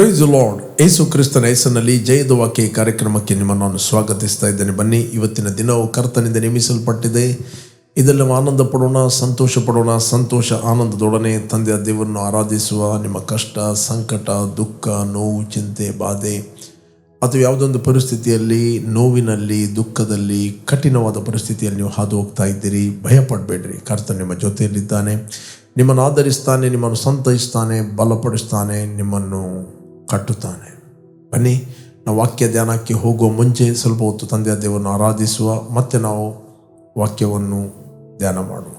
Price lord ಏಸು ಕ್ರಿಸ್ತನ ಹೆಸರಿನಲ್ಲಿ ಜಯದ ವಾಕ್ಯ ಕಾರ್ಯಕ್ರಮಕ್ಕೆ ನಿಮ್ಮನ್ನು ನಾನು ಸ್ವಾಗತಿಸ್ತಾ ಇದ್ದೇನೆ. ಬನ್ನಿ, ಇವತ್ತಿನ ದಿನವು ಕರ್ತನಿಂದ ನೇಮಿಸಲ್ಪಟ್ಟಿದೆ. ಇದೆಲ್ಲ ಆನಂದ ಪಡೋಣ ಸಂತೋಷ ಪಡೋಣ ಸಂತೋಷ ಆನಂದದೊಡನೆ ತಂದೆಯ ದೇವರನ್ನು ಆರಾಧಿಸುವ ನಿಮ್ಮ ಕಷ್ಟ, ಸಂಕಟ, ದುಃಖ, ನೋವು, ಚಿಂತೆ, ಬಾಧೆ, ಅಥವಾ ಯಾವುದೊಂದು ಪರಿಸ್ಥಿತಿಯಲ್ಲಿ, ನೋವಿನಲ್ಲಿ, ದುಃಖದಲ್ಲಿ, ಕಠಿಣವಾದ ಪರಿಸ್ಥಿತಿಯಲ್ಲಿ ನೀವು ಹಾದು ಹೋಗ್ತಾ ಇದ್ದೀರಿ. ಭಯಪಡಬೇಡ್ರಿ. ಕರ್ತನ ನಿಮ್ಮ ಜೊತೆಯಲ್ಲಿದ್ದಾನೆ. ನಿಮ್ಮನ್ನು ಆಧರಿಸ್ತಾನೆ, ನಿಮ್ಮನ್ನು ಸಂತೈಸ್ತಾನೆ, ಬಲಪಡಿಸ್ತಾನೆ, ನಿಮ್ಮನ್ನು ಕಟ್ಟುತ್ತಾನೆ. ಬನ್ನಿ, ನಾವು ವಾಕ್ಯ ಧ್ಯಾನಕ್ಕೆ ಹೋಗುವ ಮುಂಚೆ ಸ್ವಲ್ಪ ಹೊತ್ತು ತಂದೆಯ ದೇವರನ್ನು ಆರಾಧಿಸುವ ಮತ್ತೆ ನಾವು ವಾಕ್ಯವನ್ನು ಧ್ಯಾನ ಮಾಡುವ.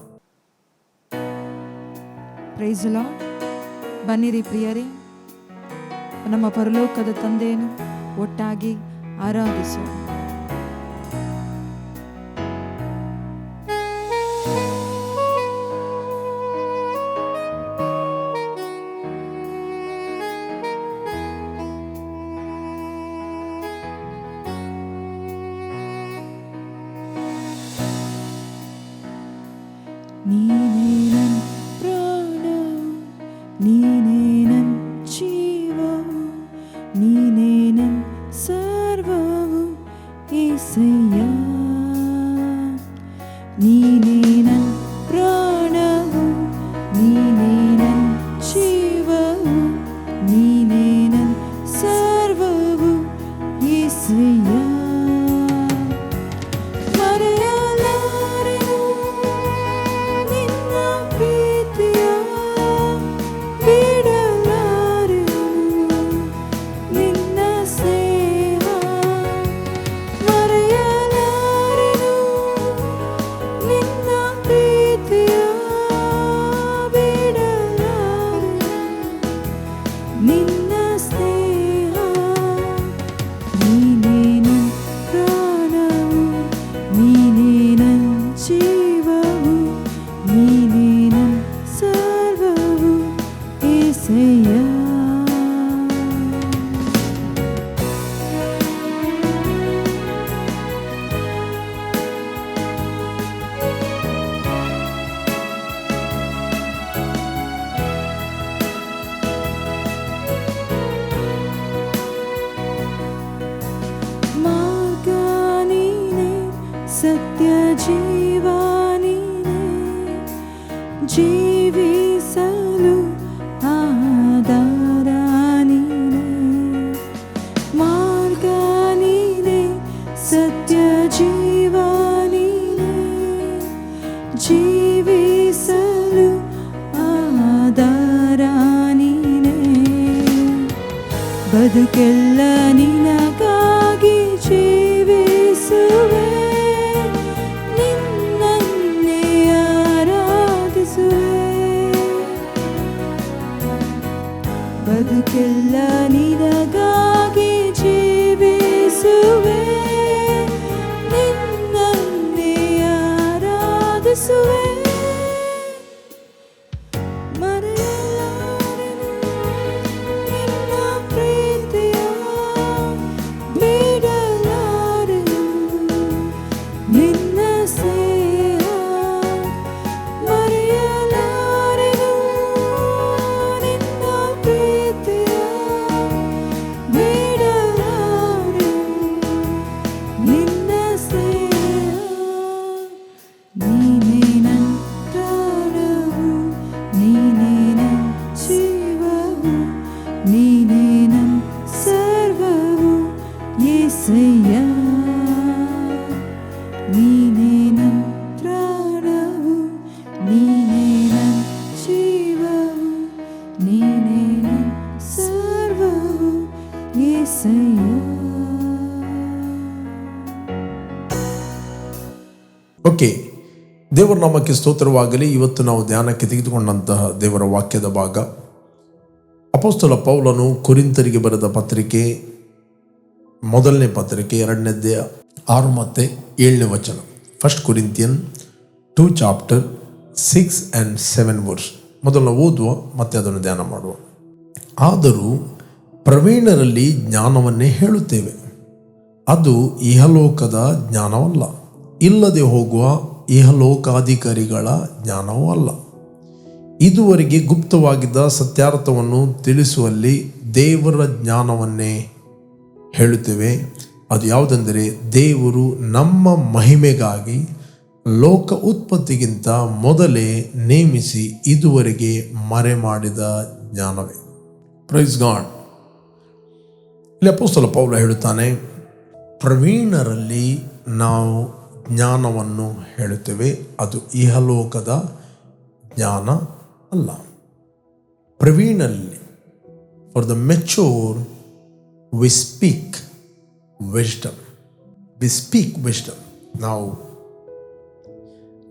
ಬನ್ನಿರಿ ಪ್ರಿಯರಿ. ನಮ್ಮ ಪರಲೋಕದ ತಂದೆಯನ್ನು ಒಟ್ಟಾಗಿ ಆರಾಧಿಸೋಣ. బతుకెల్లా నిరగా ದೇವರ ನಾಮಕ್ಕೆ ಸ್ತೋತ್ರವಾಗಲಿ, ಇವತ್ತು ನಾವು ಧ್ಯಾನಕ್ಕೆ ತೆಗೆದುಕೊಂಡಂತಹ ದೇವರ ವಾಕ್ಯದ ಭಾಗ. ಅಪೋಸ್ತಲ ಪೌಲನು ಕುರಿಂತರಿಗೆ ಬರೆದ ಪತ್ರಿಕೆ, ಮೊದಲನೇ ಪತ್ರಿಕೆ ಎರಡನೇದ್ದೇ ಆರು ಮತ್ತು ಏಳನೇ ವಚನ. First Corinthian two chapter six and seven verse ಮೊದಲು ಓದುವ, ಮತ್ತೆ ಅದನ್ನು ಧ್ಯಾನ ಮಾಡುವ. ಆದರೂ ಪ್ರವೀಣರಲ್ಲಿ ಜ್ಞಾನವನ್ನೇ ಹೇಳುತ್ತೇವೆ. ಅದು ಇಹಲೋಕದ ಜ್ಞಾನವಲ್ಲ. ಇಲ್ಲದೆ ಹೋಗುವ ಇಹಲೋಕಾಧಿಕಾರಿಗಳ ಜ್ಞಾನವೂ ಅಲ್ಲ. ಇದುವರೆಗೆ ಗುಪ್ತವಾಗಿದ್ದ ಸತ್ಯಾರ್ಥವನ್ನು ತಿಳಿಸುವಲ್ಲಿ ದೇವರ ಜ್ಞಾನವನ್ನೇ ಹೇಳುತ್ತೇವೆ. ಅದು ಯಾವುದೆಂದರೆ, ದೇವರು ನಮ್ಮ ಮಹಿಮೆಗಾಗಿ ಲೋಕ ಉತ್ಪತ್ತಿಗಿಂತ ಮೊದಲೇ ನೇಮಿಸಿ ಇದುವರೆಗೆ ಮರೆ ಮಾಡಿದ ಜ್ಞಾನವೇ. ಪ್ರೈಸ್ ಗಾಡ್ ಇಲ್ಲಿ ಅಪೋಸ್ತಲ ಪೌಲ ಹೇಳುತ್ತಾನೆ, ಪ್ರವೀಣರಲ್ಲಿ ನಾವು ಜ್ಞಾನವನ್ನು ಹೇಳುತ್ತೇವೆ. ಅದು ಇಹಲೋಕದ ಜ್ಞಾನ ಅಲ್ಲ. ಪ್ರವೀಣಲ್ಲಿ for the mature we speak wisdom we speak wisdom ನಾವು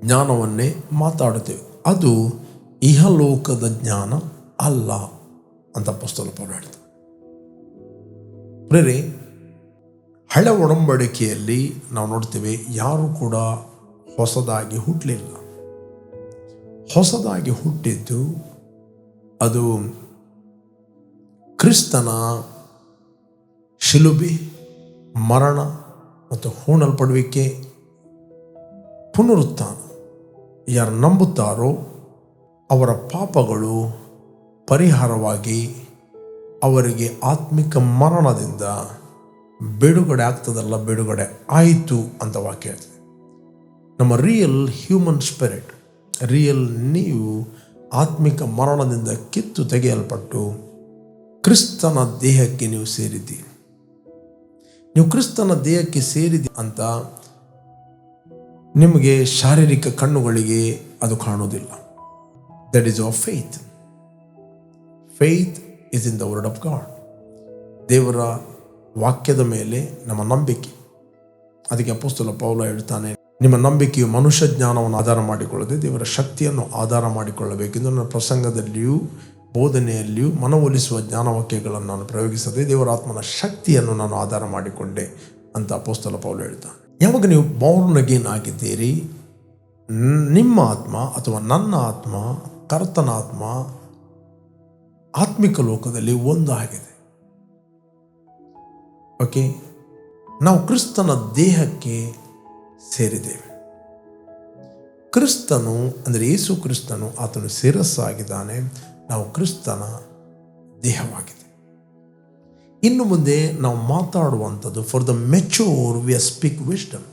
ಜ್ಞಾನವನ್ನೇ ಮಾತಾಡುತ್ತೇವೆ. ಅದು ಇಹಲೋಕದ ಜ್ಞಾನ ಅಲ್ಲ ಅಂತ ಪುಸ್ತಕ ಪೌರ ಹಳೆ ಒಡಂಬಡಿಕೆಯಲ್ಲಿ ನಾವು ನೋಡ್ತೇವೆ ಯಾರು ಕೂಡ ಹೊಸದಾಗಿ ಹುಟ್ಟಲಿಲ್ಲ ಹೊಸದಾಗಿ ಹುಟ್ಟಿದ್ದು ಅದು ಕ್ರಿಸ್ತನ ಶಿಲುಬಿ, ಮರಣ ಮತ್ತು ಹೂಣಲ್ಪಡುವಿಕೆ, ಪುನರುತ್ಥಾನ. ಯಾರು ನಂಬುತ್ತಾರೋ ಅವರ ಪಾಪಗಳು ಪರಿಹಾರವಾಗಿ ಅವರಿಗೆ ಆತ್ಮಿಕ ಮರಣದಿಂದ ಬಿಡುಗಡೆ ಆಗ್ತದಲ್ಲ ಬಿಡುಗಡೆ, ಆಯಿತು ಅಂತ ವಾಕ್ಯ ಹೇಳ್ತದೆ ನಮ್ಮ ರಿಯಲ್ ಹ್ಯೂಮನ್ ಸ್ಪಿರಿಟ್ ರಿಯಲ್ ನೀವು ಆತ್ಮಿಕ ಮರಣದಿಂದ ಕಿತ್ತು ತೆಗೆಯಲ್ಪಟ್ಟು ಕ್ರಿಸ್ತನ ದೇಹಕ್ಕೆ ನೀವು ಸೇರಿದ್ದೀರಿ ನೀವು ಕ್ರಿಸ್ತನ ದೇಹಕ್ಕೆ ಸೇರಿದಿ ಅಂತ ನಿಮಗೆ ಶಾರೀರಿಕ ಕಣ್ಣುಗಳಿಗೆ ಅದು ಕಾಣುವುದಿಲ್ಲ. That is our faith faith is in the word of God ದೇವರ ವಾಕ್ಯದ ಮೇಲೆ ನಮ್ಮ ನಂಬಿಕೆ. ಅದಕ್ಕೆ ಅಪೋಸ್ತಲ ಪೌಲ ಹೇಳ್ತಾನೆ, ನಿಮ್ಮ ನಂಬಿಕೆಯು ಮನುಷ್ಯ ಜ್ಞಾನವನ್ನು ಆಧಾರ ಮಾಡಿಕೊಳ್ಳದೆ ದೇವರ ಶಕ್ತಿಯನ್ನು ಆಧಾರ ಮಾಡಿಕೊಳ್ಳಬೇಕೆಂದು ನನ್ನ ಪ್ರಸಂಗದಲ್ಲಿಯೂ, ಬೋಧನೆಯಲ್ಲಿಯೂ ಮನವೊಲಿಸುವ ಜ್ಞಾನವಾಕ್ಯಗಳನ್ನು ನಾನು ಪ್ರಯೋಗಿಸದೆ ದೇವರ ಆತ್ಮನ ಶಕ್ತಿಯನ್ನು ನಾನು ಆಧಾರ ಮಾಡಿಕೊಂಡೆ ಅಂತ ಅಪೋಸ್ತಲ ಪೌಲ ಹೇಳ್ತಾನೆ. ಯಾವಾಗ ನೀವು ಬೌರ್ನ್ ಅಗೇನ್ ಆಗಿದ್ದೀರಿ, ನಿಮ್ಮ ಆತ್ಮ ಅಥವಾ ನನ್ನ ಆತ್ಮ, ಕರ್ತನ ಆತ್ಮ ಆತ್ಮಿಕ ಲೋಕದಲ್ಲಿ ಒಂದಾಗಿದೆ. ಓಕೆ ನಾವು ಕ್ರಿಸ್ತನ ದೇಹಕ್ಕೆ ಸೇರಿದ್ದೇವೆ. ಕ್ರಿಸ್ತನು, ಅಂದರೆ ಯೇಸು ಕ್ರಿಸ್ತನು ಆತನು ಶಿರಸ್ಸಾಗಿದ್ದಾನೆ. ನಾವು ಕ್ರಿಸ್ತನ ದೇಹವಾಗಿದೆ. ಇನ್ನು ಮುಂದೆ ನಾವು ಮಾತಾಡುವಂಥದ್ದು for the mature we speak wisdom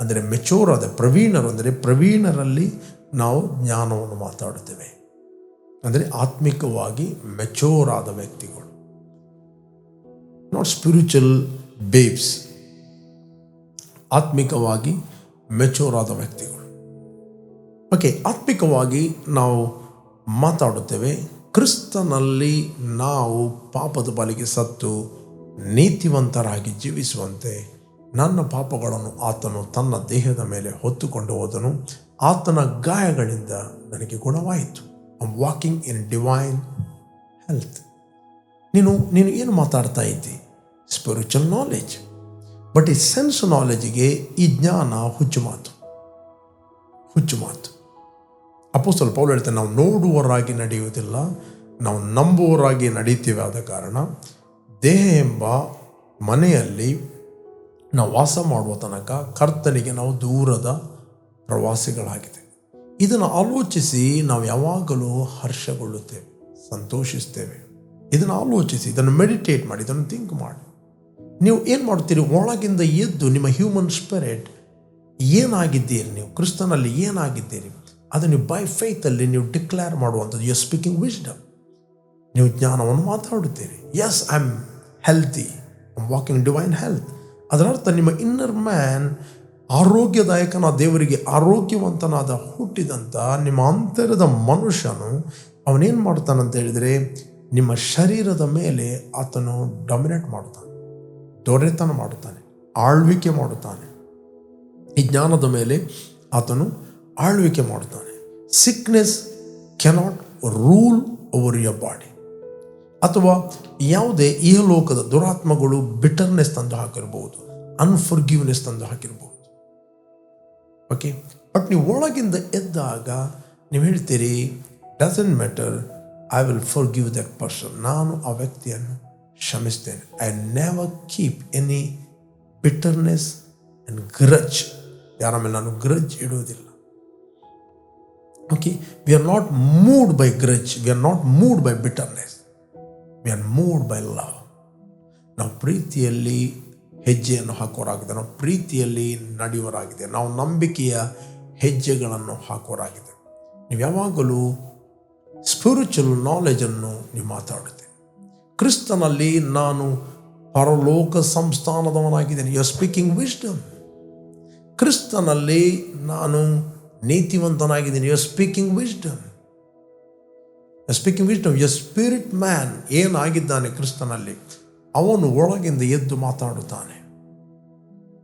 ಅಂದರೆ ಮೆಚೋರ್ ಆದ ಪ್ರವೀಣರು, ಅಂದರೆ ಪ್ರವೀಣರಲ್ಲಿ ನಾವು ಜ್ಞಾನವನ್ನು ಮಾತಾಡುತ್ತೇವೆ. ಅಂದರೆ ಆತ್ಮಿಕವಾಗಿ ಮೆಚೋರ್ ಆದ ವ್ಯಕ್ತಿಗಳು. ನಾಟ್ ಸ್ಪಿರಿಚುವಲ್ ಬೇಬ್ಸ್ ಆತ್ಮಿಕವಾಗಿ ಮೆಚೂರ್ ಆದ ವ್ಯಕ್ತಿಗಳು. ಓಕೆ ಆತ್ಮಿಕವಾಗಿ ನಾವು ಮಾತಾಡುತ್ತೇವೆ. ಕ್ರಿಸ್ತನಲ್ಲಿ ನಾವು ಪಾಪದ ಬಲಿಗೆ ಸತ್ತು ನೀತಿವಂತರಾಗಿ ಜೀವಿಸುವಂತೆ ನನ್ನ ಪಾಪಗಳನ್ನು ಆತನು ತನ್ನ ದೇಹದ ಮೇಲೆ ಹೊತ್ತುಕೊಂಡು ಹೋದನು. ಆತನ ಗಾಯಗಳಿಂದ ನನಗೆ ಗುಣವಾಯಿತು. ವಾಕಿಂಗ್ ಇನ್ ಡಿವೈನ್ ಹೆಲ್ತ್ ನೀನು ನೀನು ಏನು ಮಾತಾಡ್ತಾ ಇದ್ದಿ? ಸ್ಪಿರಿಚುವಲ್ ನಾಲೆಜ್ ಬಟ್ ಈ ಸೆನ್ಸ್ ನಾಲೆಜ್ಗೆ ಈ ಜ್ಞಾನ ಹುಚ್ಚು ಮಾತು. ಹುಚ್ಚು ಮಾತು. ಅಪೋಸ್ತಲ ಪೌಲ್ ಹೇಳ್ತಾರೆ ನಾವು ನೋಡುವವರಾಗಿ ನಡೆಯುವುದಿಲ್ಲ, ನಾವು ನಂಬುವವರಾಗಿ ನಡೀತೀವಿ ಆದ ಕಾರಣ, ದೇಹ ಎಂಬ ಮನೆಯಲ್ಲಿ ನಾವು ವಾಸ ಮಾಡುವ ತನಕ ಕರ್ತನಿಗೆ ನಾವು ದೂರದ ಪ್ರವಾಸಿಗಳಾಗಿದೆ ಇದನ್ನು ಆಲೋಚಿಸಿ ನಾವು ಯಾವಾಗಲೂ ಹರ್ಷಗೊಳ್ಳುತ್ತೇವೆ ಸಂತೋಷಿಸ್ತೇವೆ ಇದನ್ನು ಆಲೋಚಿಸಿ, ಇದನ್ನು ಮೆಡಿಟೇಟ್ ಮಾಡಿ, ಇದನ್ನು ಥಿಂಕ್ ಮಾಡಿ. ನೀವು ಏನು ಮಾಡ್ತೀರಿ ಒಳಗಿಂದ ಎದ್ದು ನಿಮ್ಮ ಹ್ಯೂಮನ್ ಸ್ಪಿರಿಟ್ ಏನಾಗಿದ್ದೀರಿ ನೀವು? ಕ್ರಿಸ್ತನಲ್ಲಿ ಏನಾಗಿದ್ದೀರಿ? ಅದು ನೀವು ಬೈ ಫೈತಲ್ಲಿ ನೀವು ಡಿಕ್ಲೇರ್ ಮಾಡುವಂಥದ್ದು. ಯು ಸ್ಪೀಕಿಂಗ್ ವಿಸ್ಡಮ್ ನೀವು ಜ್ಞಾನವನ್ನು ಮಾತಾಡುತ್ತೀರಿ. Yes I am healthy I'm walking divine health ಅದರರ್ಥ ನಿಮ್ಮ ಇನ್ನರ್ ಮ್ಯಾನ್ ಆರೋಗ್ಯದಾಯಕನ, ದೇವರಿಗೆ ಆರೋಗ್ಯವಂತನಾದ ಹುಟ್ಟಿದಂಥ ನಿಮ್ಮ ಅಂತರದ ಮನುಷ್ಯನು ಅವನೇನು ಮಾಡ್ತಾನಂತ ಹೇಳಿದರೆ, ನಿಮ್ಮ ಶರೀರದ ಮೇಲೆ ಆತನು ಡಾಮಿನೇಟ್ ಮಾಡ್ತಾನೆ ದೊರೆತನ ಮಾಡುತ್ತಾನೆ, ಆಳ್ವಿಕೆ ಮಾಡುತ್ತಾನೆ. ಈ ಜ್ಞಾನದ ಮೇಲೆ ಆತನು ಆಳ್ವಿಕೆ ಮಾಡುತ್ತಾನೆ. Sickness cannot rule over your body ಅಥವಾ ಯಾವುದೇ ಇಹಲೋಕದ ದುರಾತ್ಮಗಳು ಬಿಟರ್ನೆಸ್ ತಂದು ಹಾಕಿರಬಹುದು ಅನ್ಫರ್ಗಿವ್ನೆಸ್ ತಂದು ಹಾಕಿರಬಹುದು. ಓಕೆ ಬಟ್ ನೀವು ಒಳಗಿಂದ ಎದ್ದಾಗ ನೀವು ಹೇಳ್ತೀರಿ doesn't matter I will forgive that person ನಾನು ಆ ವ್ಯಕ್ತಿಯನ್ನು ಕ್ಷಮಿಸ್ತೇನೆ. I never keep any bitterness and grudge ಯಾರ ಮೇಲೆ ನಾನು grudge ಇಡುವುದಿಲ್ಲ. Okay we are not moved by grudge we are not moved by bitterness we are moved by love ನಾವು ಪ್ರೀತಿಯಲ್ಲಿ ಹೆಜ್ಜೆಯನ್ನು ಹಾಕೋರಾಗಿದೆ. ನಾವು ಪ್ರೀತಿಯಲ್ಲಿ ನಡೆಯುವರಾಗಿದೆ ನಾವು ನಂಬಿಕೆಯ ಹೆಜ್ಜೆಗಳನ್ನು ಹಾಕೋರಾಗಿದೆ. ನೀವು ಯಾವಾಗಲೂ ಸ್ಪಿರಿಚುವಲ್ ನಾಲೆಜನ್ನು ನೀವು ಮಾತಾಡುತ್ತೆ ಕ್ರಿಸ್ತನಲ್ಲಿ ನಾನು ಪರಲೋಕ ಸಂಸ್ಥಾನದವನಾಗಿದ್ದೇನೆ. ಯು ಸ್ಪೀಕಿಂಗ್ ವಿಸ್ಡಮ್ ಕ್ರಿಸ್ತನಲ್ಲಿ ನಾನು ನೀತಿವಂತನಾಗಿದ್ದೀನಿ. You speaking wisdom speaking wisdom your spirit man ಏನಾಗಿದ್ದಾನೆ ಕ್ರಿಸ್ತನಲ್ಲಿ? ಅವನು ಒಳಗಿಂದ ಎದ್ದು ಮಾತಾಡುತ್ತಾನೆ.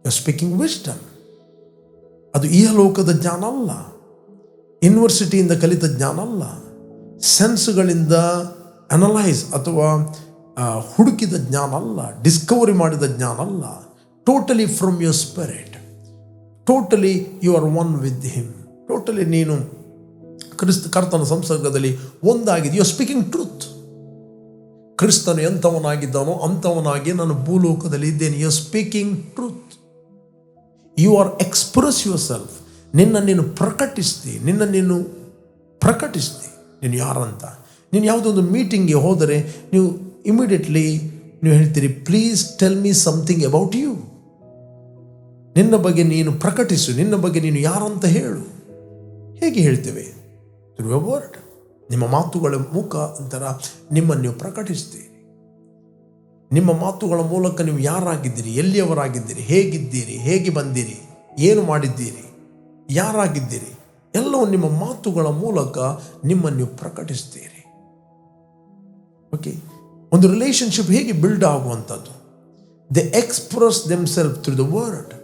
ಯು ಸ್ಪೀಕಿಂಗ್ ವಿಶ್ಡಮ್ ಅದು ಈ ಲೋಕದ ಜ್ಞಾನ ಅಲ್ಲ. ಯೂನಿವರ್ಸಿಟಿಯಿಂದ ಕಲಿತ ಜ್ಞಾನ ಅಲ್ಲ. ಸೆನ್ಸ್ಗಳಿಂದ ಅನಲೈಸ್ ಅಥವಾ ಹುಡುಕಿದ ಜ್ಞಾನ ಅಲ್ಲ ಡಿಸ್ಕವರಿ ಮಾಡಿದ ಜ್ಞಾನ ಅಲ್ಲ totally from your spirit totally you are one with him totally ನೀನು ಕ್ರಿಸ್ತ, ಕರ್ತನ ಸಂಸರ್ಗದಲ್ಲಿ ಒಂದಾಗಿದೆ ಯು ಆರ್ ಸ್ಪೀಕಿಂಗ್ ಟ್ರೂತ್ ಕ್ರಿಸ್ತನು ಎಂಥವನಾಗಿದ್ದಾನೋ ಅಂಥವನಾಗಿ ನಾನು ಭೂಲೋಕದಲ್ಲಿ ಇದ್ದೇನೆ. You are speaking truth you are express yourself ನಿನ್ನ ನೀನು ಪ್ರಕಟಿಸ್ತಿ, ನಿನ್ನ ನೀನು ಪ್ರಕಟಿಸ್ತಿ, ನೀನು ಯಾರಂತ? ನೀನು ಯಾವುದೊಂದು ಮೀಟಿಂಗ್ಗೆ ಹೋದರೆ ನೀವು ಇಮಿಡಿಯೇಟ್ಲಿ ನೀವು ಹೇಳ್ತೀರಿ please tell me something about you ನಿನ್ನ ಬಗ್ಗೆ ನೀನು ಪ್ರಕಟಿಸು, ನಿನ್ನ ಬಗ್ಗೆ ನೀನು ಯಾರು ಅಂತ ಹೇಳು. ಹೇಗೆ ಹೇಳ್ತೇವೆ? ಥ್ರೂ ವರ್ಡ್ ನಿಮ್ಮ ಮಾತುಗಳ ಮುಖಾಂತರ ನಿಮ್ಮನ್ನು ನೀವು ಪ್ರಕಟಿಸ್ತೀರಿ ನಿಮ್ಮ ಮಾತುಗಳ ಮೂಲಕ ನೀವು ಯಾರಾಗಿದ್ದೀರಿ? ಎಲ್ಲಿಯವರಾಗಿದ್ದೀರಿ? ಹೇಗಿದ್ದೀರಿ? ಹೇಗೆ ಬಂದಿರಿ? ಏನು ಮಾಡಿದ್ದೀರಿ? ಯಾರಾಗಿದ್ದೀರಿ? ಎಲ್ಲವೂ ನಿಮ್ಮ ಮಾತುಗಳ ಮೂಲಕ ನಿಮ್ಮನ್ನು ನೀವು ಪ್ರಕಟಿಸ್ತೀರಿ ಓಕೆ ಒಂದು ರಿಲೇಷನ್ಶಿಪ್ ಹೇಗೆ ಬಿಲ್ಡ್ ಆಗುವಂಥದ್ದು? They express themself through the word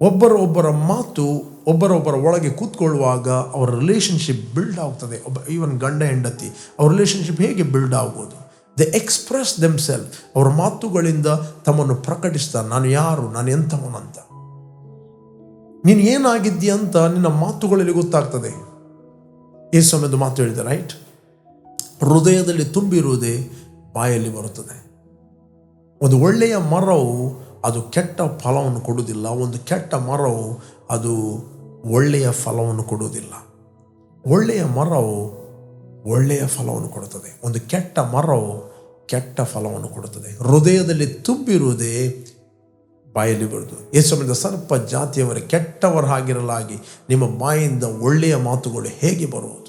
ಒಬ್ಬರೊಬ್ಬರ ಒಬ್ಬರ ಮಾತು ಒಬ್ಬರೊಬ್ಬರ ಒಳಗೆ ಕೂತ್ಕೊಳ್ಳುವಾಗ ಅವರ ರಿಲೇಷನ್ಶಿಪ್ ಬಿಲ್ಡ್ ಆಗ್ತದೆ ಒಬ್ಬ ಈವನ್ ಗಂಡ, ಹೆಂಡತಿ, ಅವ್ರ ರಿಲೇಷನ್ಶಿಪ್ ಹೇಗೆ ಬಿಲ್ಡ್ ಆಗೋದು ದೆ ಎಕ್ಸ್ಪ್ರೆಸ್ ದೆಮ್ ಸೆಲ್ಫ್ ಅವರ ಮಾತುಗಳಿಂದ ತಮ್ಮನ್ನು ಪ್ರಕಟಿಸ್ತಾರೆ ನಾನು ಯಾರು? ನಾನು ಎಂಥವನಂತ ನೀನು ಏನಾಗಿದ್ದೀಯ ಅಂತ ನಿನ್ನ ಮಾತುಗಳಲ್ಲಿ ಗೊತ್ತಾಗ್ತದೆ. ಏಸು ಸಮಯದ ಮಾತು ಹೇಳಿದೆ ರೈಟ್ ಹೃದಯದಲ್ಲಿ ತುಂಬಿರುವುದೇ ಬಾಯಲ್ಲಿ ಬರುತ್ತದೆ. ಒಂದು ಒಳ್ಳೆಯ ಮರವು ಅದು ಕೆಟ್ಟ ಫಲವನ್ನು ಕೊಡುವುದಿಲ್ಲ. ಒಂದು ಕೆಟ್ಟ ಮರವು ಅದು ಒಳ್ಳೆಯ ಫಲವನ್ನು ಕೊಡುವುದಿಲ್ಲ. ಒಳ್ಳೆಯ ಮರವು ಒಳ್ಳೆಯ ಫಲವನ್ನು ಕೊಡುತ್ತದೆ. ಒಂದು ಕೆಟ್ಟ ಮರವು ಕೆಟ್ಟ ಫಲವನ್ನು ಕೊಡುತ್ತದೆ. ಹೃದಯದಲ್ಲಿ ತುಂಬಿರುವುದೇ ಬಾಯಲ್ಲಿ ಬರುವುದು ಯೇಸುವಿನ ಸರ್ಪ ಜಾತಿಯವರ ಕೆಟ್ಟವರ ಹಾಗಿರಲಾಗಿ ನಿಮ್ಮ ಬಾಯಿಂದ ಒಳ್ಳೆಯ ಮಾತುಗಳು ಹೇಗೆ ಬರುವುದು?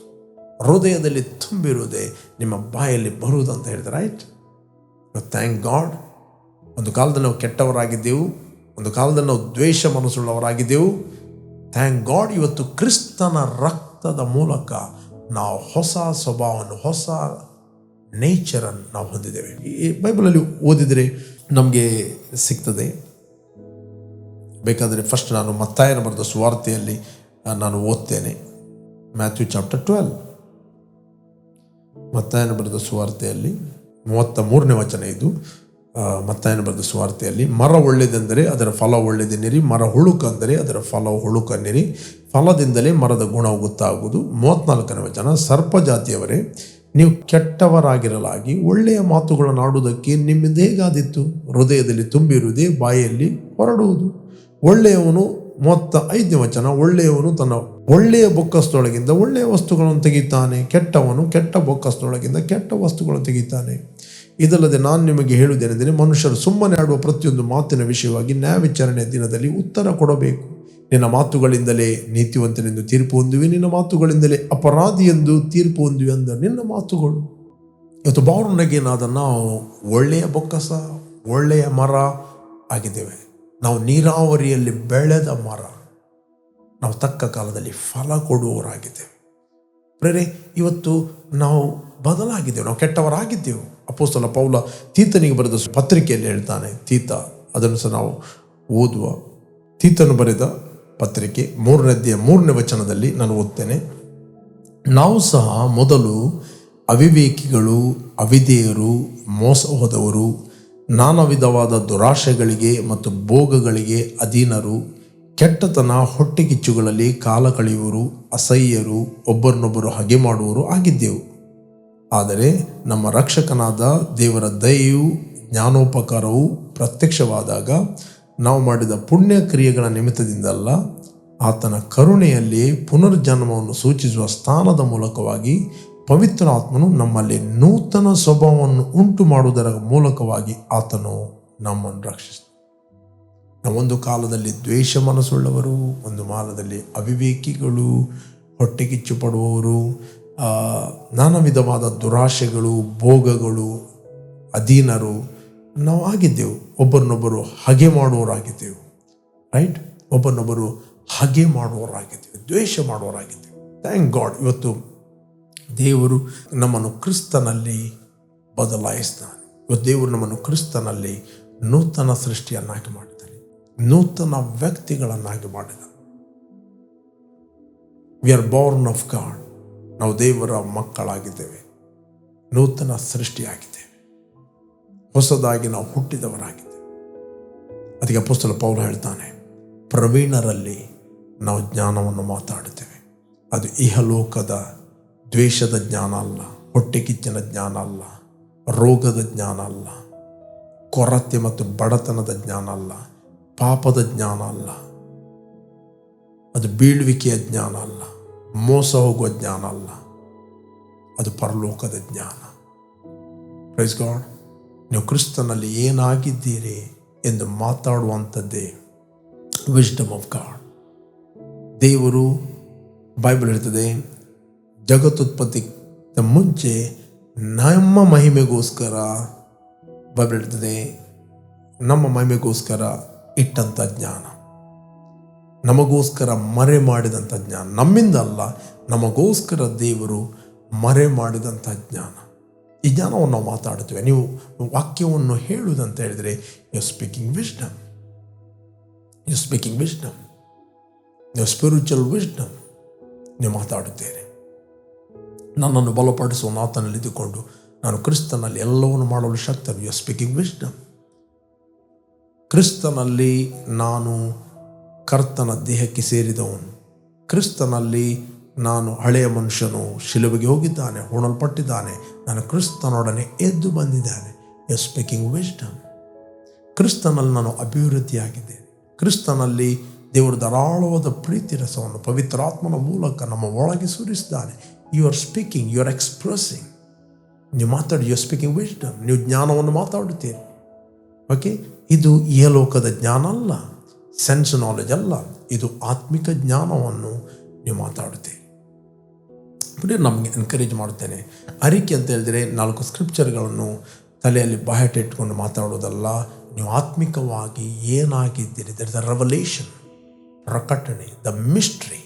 ಹೃದಯದಲ್ಲಿ ತುಂಬಿರುವುದೇ ನಿಮ್ಮ ಬಾಯಲ್ಲಿ ಬರುವುದು ಅಂತ ಹೇಳಿದ್ರೆ ರೈಟ್ ಥ್ಯಾಂಕ್ ಗಾಡ್ ಒಂದು ಕಾಲದಲ್ಲಿ ನಾವು ಕೆಟ್ಟವರಾಗಿದ್ದೆವು, ಒಂದು ಕಾಲದಲ್ಲಿ ನಾವು ದ್ವೇಷ ಮನಸ್ಸುಳ್ಳವರಾಗಿದ್ದೆವು. ಥ್ಯಾಂಕ್ ಗಾಡ್ ಇವತ್ತು ಕ್ರಿಸ್ತನ ರಕ್ತದ ಮೂಲಕ ನಾವು ಹೊಸ ಸ್ವಭಾವವನ್ನು, ಹೊಸ ನೇಚರನ್ನು ನಾವು ಹೊಂದಿದ್ದೇವೆ. ಈ ಬೈಬಲಲ್ಲಿ ಓದಿದರೆ ನಮಗೆ ಸಿಗ್ತದೆ. ಬೇಕಾದರೆ ಫಸ್ಟ್ ನಾನು ಮತ್ತಾಯನ ಬರೆದ ಸುವಾರ್ತೆಯಲ್ಲಿ ನಾನು ಓದ್ತೇನೆ. ಮ್ಯಾಥ್ಯೂ ಚಾಪ್ಟರ್ ಟ್ವೆಲ್ ಮತ್ತಾಯನ ಬರೆದ ಸುವಾರ್ತೆಯಲ್ಲಿ ಮೂವತ್ತ ಮೂರನೇ ವಚನ ಇದು. ಮತ್ತಾಯನ ಬರೆದ ಸುವಾರ್ತೆಯಲ್ಲಿ, ಮರ ಒಳ್ಳೆಯದೆಂದರೆ ಅದರ ಫಲ ಒಳ್ಳೆಯದೆನ್ನಿರಿ, ಮರ ಹುಳುಕಂದರೆ ಅದರ ಫಲ ಹುಳುಕನ್ನಿರಿ. ಫಲದಿಂದಲೇ ಮರದ ಗುಣವು ಗೊತ್ತಾಗುವುದು. ಮೂವತ್ನಾಲ್ಕನೇ ವಚನ ಸರ್ಪ ಜಾತಿಯವರೇ ನೀವು ಕೆಟ್ಟವರಾಗಿರಲಾಗಿ ಒಳ್ಳೆಯ ಮಾತುಗಳನ್ನು ಆಡುವುದಕ್ಕೆ ನಿಮ್ಮಿಂದ ಹೇಗಾದಿತ್ತು ಹೃದಯದಲ್ಲಿ ತುಂಬಿರುವುದೇ ಬಾಯಲ್ಲಿ ಹೊರಡುವುದು. ಒಳ್ಳೆಯವನು ಮೂವತ್ತ ಐದನೇ ವಚನ, ಒಳ್ಳೆಯವನು ತನ್ನ ಒಳ್ಳೆಯ ಬೊಕ್ಕಸದೊಳಗಿಂದ ಒಳ್ಳೆಯ ವಸ್ತುಗಳನ್ನು ತೆಗಿತಾನೆ, ಕೆಟ್ಟವನು ಕೆಟ್ಟ ಬೊಕ್ಕಸದೊಳಗಿಂದ ಕೆಟ್ಟ ವಸ್ತುಗಳನ್ನು ತೆಗಿತಾನೆ. ಇದಲ್ಲದೆ ನಾನು ನಿಮಗೆ ಹೇಳುವುದೇನೆಂದರೆ, ಮನುಷ್ಯರು ಸುಮ್ಮನೆ ಆಡುವ ಪ್ರತಿಯೊಂದು ಮಾತಿನ ವಿಷಯವಾಗಿ ನ್ಯಾಯ ವಿಚಾರಣೆಯ ದಿನದಲ್ಲಿ ಉತ್ತರ ಕೊಡಬೇಕು. ನಿನ್ನ ಮಾತುಗಳಿಂದಲೇ ನೀತಿವಂತನೆಂದು ತೀರ್ಪು ಹೊಂದುವೆ, ನಿನ್ನ ಮಾತುಗಳಿಂದಲೇ ಅಪರಾಧಿ ಎಂದು ತೀರ್ಪು ಹೊಂದುವೆ ಅಂದ ನಿನ್ನ ಮಾತುಗಳು. ಇವತ್ತು ಬಾರುನಗೇನಾದ ನಾವು ಒಳ್ಳೆಯ ಬೊಕ್ಕಸ, ಒಳ್ಳೆಯ ಮರ ಆಗಿದ್ದೇವೆ. ನಾವು ನೀರಾವರಿಯಲ್ಲಿ ಬೆಳೆದ ಮರ, ನಾವು ತಕ್ಕ ಕಾಲದಲ್ಲಿ ಫಲ ಕೊಡುವವರಾಗಿದ್ದೇವೆ. ಪ್ರೇರೆ ಇವತ್ತು ನಾವು ಬದಲಾಗಿದ್ದೇವೆ, ನಾವು ಕೆಟ್ಟವರಾಗಿದ್ದೆವು. ಅಪೋಸ್ತಲ ಪೌಲ ತೀತನಿಗೆ ಬರೆದ ಪತ್ರಿಕೆಯಲ್ಲಿ ಹೇಳ್ತಾನೆ, ತೀತ, ಅದನ್ನು ಸಹ ನಾವು ಓದುವ. ತೀತನು ಬರೆದ ಪತ್ರಿಕೆ ಮೂರನೇದ್ಯ ಮೂರನೇ ವಚನದಲ್ಲಿ ನಾನು ಓದ್ತೇನೆ. ನಾವು ಸಹ ಮೊದಲು ಅವಿವೇಕಿಗಳು ಅವಿದೇಯರು ಮೋಸ ಹೋದವರು ನಾನಾ ವಿಧವಾದ ದುರಾಶೆಗಳಿಗೆ ಮತ್ತು ಭೋಗಗಳಿಗೆ ಅಧೀನರು, ಕೆಟ್ಟತನ ಹೊಟ್ಟೆಕಿಚ್ಚುಗಳಲ್ಲಿ ಕಾಲ ಕಳೆಯುವರು, ಅಸಹ್ಯರು, ಒಬ್ಬರನ್ನೊಬ್ಬರು ಹಗೆ ಮಾಡುವರು ಆಗಿದ್ದೆವು. ಆದರೆ ನಮ್ಮ ರಕ್ಷಕನಾದ ದೇವರ ದಯೆಯು, ಜ್ಞಾನೋಪಕಾರವು ಪ್ರತ್ಯಕ್ಷವಾದಾಗ ನಾವು ಮಾಡಿದ ಪುಣ್ಯ ಕ್ರಿಯೆಗಳ ನಿಮಿತ್ತದಿಂದಲ್ಲ, ಆತನ ಕರುಣೆಯಲ್ಲಿ ಪುನರ್ಜನ್ಮವನ್ನು ಸೂಚಿಸುವ ಸ್ಥಾನದ ಮೂಲಕವಾಗಿ ಪವಿತ್ರ ಆತ್ಮನು ನಮ್ಮಲ್ಲಿ ನೂತನ ಸ್ವಭಾವವನ್ನು ಉಂಟು ಮಾಡುವುದರ ಮೂಲಕವಾಗಿ ಆತನು ನಮ್ಮನ್ನು ರಕ್ಷಿಸ್ತಾನೆ ನಾವೊಂದು ಕಾಲದಲ್ಲಿ ದ್ವೇಷ ಮನಸ್ಸುಳ್ಳವರು, ಒಂದು ಮಾಲದಲ್ಲಿ ಅವಿವೇಕಿಗಳು ಹೊಟ್ಟೆಗಿಚ್ಚು ಪಡುವವರು ನಾನಾ ವಿಧವಾದ ದುರಾಶೆಗಳು, ಭೋಗಗಳು, ಅಧೀನರು, ನಾವು ಆಗಿದ್ದೆವು. ಒಬ್ಬರನ್ನೊಬ್ಬರು ಹಗೆ ಮಾಡುವವರಾಗಿದ್ದೆವು. ರೈಟ್ ಒಬ್ಬರನ್ನೊಬ್ಬರು ಹಗೆ ಮಾಡುವವರಾಗಿದ್ದೆವು, ದ್ವೇಷ ಮಾಡುವವರಾಗಿದ್ದೆವು. ಥ್ಯಾಂಕ್ ಗಾಡ್ ಇವತ್ತು ದೇವರು ನಮ್ಮನ್ನು ಕ್ರಿಸ್ತನಲ್ಲಿ ಬದಲಾಯಿಸ್ತಾನೆ. ದೇವರು ನಮ್ಮನ್ನು ಕ್ರಿಸ್ತನಲ್ಲಿ ನೂತನ ಸೃಷ್ಟಿಯನ್ನಾಗಿ ಮಾಡಿದ್ದಾನೆ. ನೂತನ ವ್ಯಕ್ತಿಗಳನ್ನಾಗಿ ಮಾಡಿದ we are born of God ನಾವು ದೇವರ ಮಕ್ಕಳಾಗಿದ್ದೇವೆ. ನೂತನ ಸೃಷ್ಟಿಯಾಗಿದ್ದೇವೆ. ಹೊಸದಾಗಿ ನಾವು ಹುಟ್ಟಿದವರಾಗಿದ್ದೇವೆ. ಅದಕ್ಕೆ ಪುಸ್ತಕ ಪೌಲ ಹೇಳ್ತಾನೆ, ಪ್ರವೀಣರಲ್ಲಿ ನಾವು ಜ್ಞಾನವನ್ನು ಮಾತಾಡುತ್ತೇವೆ. ಅದು ಇಹಲೋಕದ ದ್ವೇಷದ ಜ್ಞಾನ ಅಲ್ಲ ಹೊಟ್ಟೆ ಕಿಚ್ಚಿನ ಜ್ಞಾನ ಅಲ್ಲ, ರೋಗದ ಜ್ಞಾನ ಅಲ್ಲ, ಕೊರತೆ ಮತ್ತು ಬಡತನದ ಜ್ಞಾನ ಅಲ್ಲ, ಪಾಪದ ಜ್ಞಾನ ಅಲ್ಲ, ಅದು ಬೀಳುವಿಕೆಯ ಜ್ಞಾನ ಅಲ್ಲ, ಮೋಸ ಹೋಗುವ ಜ್ಞಾನ ಅಲ್ಲ, ಅದು ಪರಲೋಕದ ಜ್ಞಾನ. ಪ್ರೈಸ್ ಗಾಡ್ ನೀವು ಕ್ರಿಸ್ತನಲ್ಲಿ ಏನಾಗಿದ್ದೀರಿ ಎಂದು ಮಾತಾಡುವಂಥದ್ದೇ ವಿಸ್ಡಮ್ ಆಫ್ ಗಾಡ್ ದೇವರು ಬೈಬಲ್ ಹೇಳ್ತದೆ ಜಗತ್ತುತ್ಪತ್ತಿ. ಮುಂಚೆ ನಮ್ಮ ಮಹಿಮೆಗೋಸ್ಕರ ಬೈಬಲ್ ನಮ್ಮ ಮಹಿಮೆಗೋಸ್ಕರ ಇಟ್ಟಂಥ ಜ್ಞಾನ. ನಮಗೋಸ್ಕರ ಮರೆ ಮಾಡಿದಂಥ ಜ್ಞಾನ. ನಮ್ಮಿಂದ ಅಲ್ಲ, ನಮಗೋಸ್ಕರ ದೇವರು ಮರೆ ಮಾಡಿದಂಥ ಜ್ಞಾನ. ಈ ಜ್ಞಾನವನ್ನು ನಾವು ಮಾತಾಡ್ತೇವೆ. ನೀವು ವಾಕ್ಯವನ್ನು ಹೇಳುವುದಂತ ಹೇಳಿದರೆ you speaking wisdom you speaking wisdom you spiritual wisdom ನೀವು ಮಾತಾಡುತ್ತೀರಿ. ನನ್ನನ್ನು ಬಲಪಡಿಸುವ ಮಾತನಲ್ಲಿದ್ದುಕೊಂಡು ನಾನು ಕ್ರಿಸ್ತನಲ್ಲಿ ಎಲ್ಲವನ್ನು ಮಾಡಲು ಶಕ್ತನು. ಯು ಸ್ಪೀಕಿಂಗ್ ವಿಸ್ಡಮ್ ಕ್ರಿಸ್ತನಲ್ಲಿ ನಾನು ಕರ್ತನ ದೇಹಕ್ಕೆ ಸೇರಿದವನು. ಕ್ರಿಸ್ತನಲ್ಲಿ ನಾನು ಹಳೆಯ ಮನುಷ್ಯನು ಶಿಲುಬೆಗೆ ಹೋಗಿದ್ದಾನೆ, ಹೂಣಲ್ಪಟ್ಟಿದ್ದಾನೆ. ನಾನು ಕ್ರಿಸ್ತನೊಡನೆ ಎದ್ದು ಬಂದಿದ್ದಾನೆ. ಯು ಸ್ಪೀಕಿಂಗ್ ವಿಸ್ಡಮ್ ಕ್ರಿಸ್ತನಲ್ಲಿ ನಾನು ಅಭಿವೃದ್ಧಿಯಾಗಿದ್ದೇನೆ. ಕ್ರಿಸ್ತನಲ್ಲಿ ದೇವರು ಧಾರಾಳವಾದ ಪ್ರೀತಿ ರಸವನ್ನು ಪವಿತ್ರಾತ್ಮನ ಮೂಲಕ ನಮ್ಮ ಒಳಗೆ ಸುರಿಸಿದ್ದಾನೆ. You are speaking you are expressing ನೀವು ಮಾತಾಡಿ ಯು ಆರ್ ಸ್ಪೀಕಿಂಗ್ ವಿಸ್ಡಮ್ ನೀವು ಜ್ಞಾನವನ್ನು ಮಾತಾಡುತ್ತೀರಿ ಓಕೆ ಇದು ಇಹಲೋಕದ ಜ್ಞಾನ ಅಲ್ಲ ಸೆನ್ಸ್ ನಾಲೆಜ್ ಅಲ್ಲ ಇದು ಆತ್ಮಿಕ ಜ್ಞಾನವನ್ನು ನೀವು ಮಾತಾಡುತ್ತೀರಿ ಬಿಡಿ ನಮಗೆ ಎನ್ಕರೇಜ್ ಮಾಡ್ತೇನೆ ಅರಿಕೆ ಅಂತ ಹೇಳಿದರೆ ನಾಲ್ಕು ಸ್ಕ್ರಿಪ್ಚರ್ಗಳನ್ನು ತಲೆಯಲ್ಲಿ ಬಾಹ್ಯಟ ಇಟ್ಕೊಂಡು ಮಾತಾಡೋದಲ್ಲ ನೀವು ಆತ್ಮಿಕವಾಗಿ ಏನಾಗಿದ್ದೀರಿ ದರ್ ದ ರೆವಲೇಷನ್ ಪ್ರಕಟಣೆ ದ ಮಿಸ್ಟ್ರಿ